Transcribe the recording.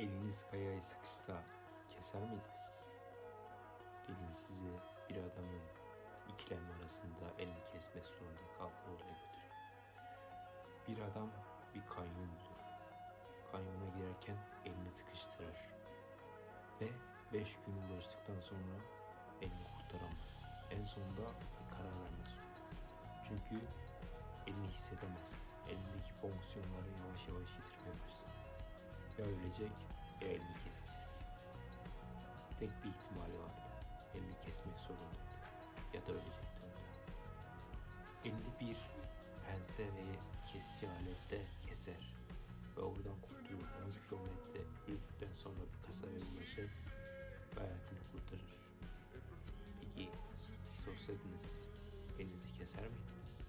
Eliniz kayaya sıkışsa keser miydiniz? Gelin sizi bir adamın ikilem arasında elini kesmek zorunda kaldığı oraya götüreyim. Bir adam bir kanyon bulur. Kanyona girerken elini sıkıştırır. Ve beş gün uğraştıktan sonra elini kurtaramaz. En sonunda bir karar vermek zorunda. Çünkü elini hissedemez. Elindeki fonksiyonları yavaş yavaş başlar. Ya ölecek elini kesecek. Tek bir ihtimali vardı. Elini kesmek zorundaydı. Ya da ölecekti. Elini bir pense ve kesici alette keser. Ve oradan kurtulur. 10 kilometre yürüdükten sonra bir kasabaya ulaşır ve hayatını kurtarır. Peki siz olsaydınız elinizi keser miydiniz?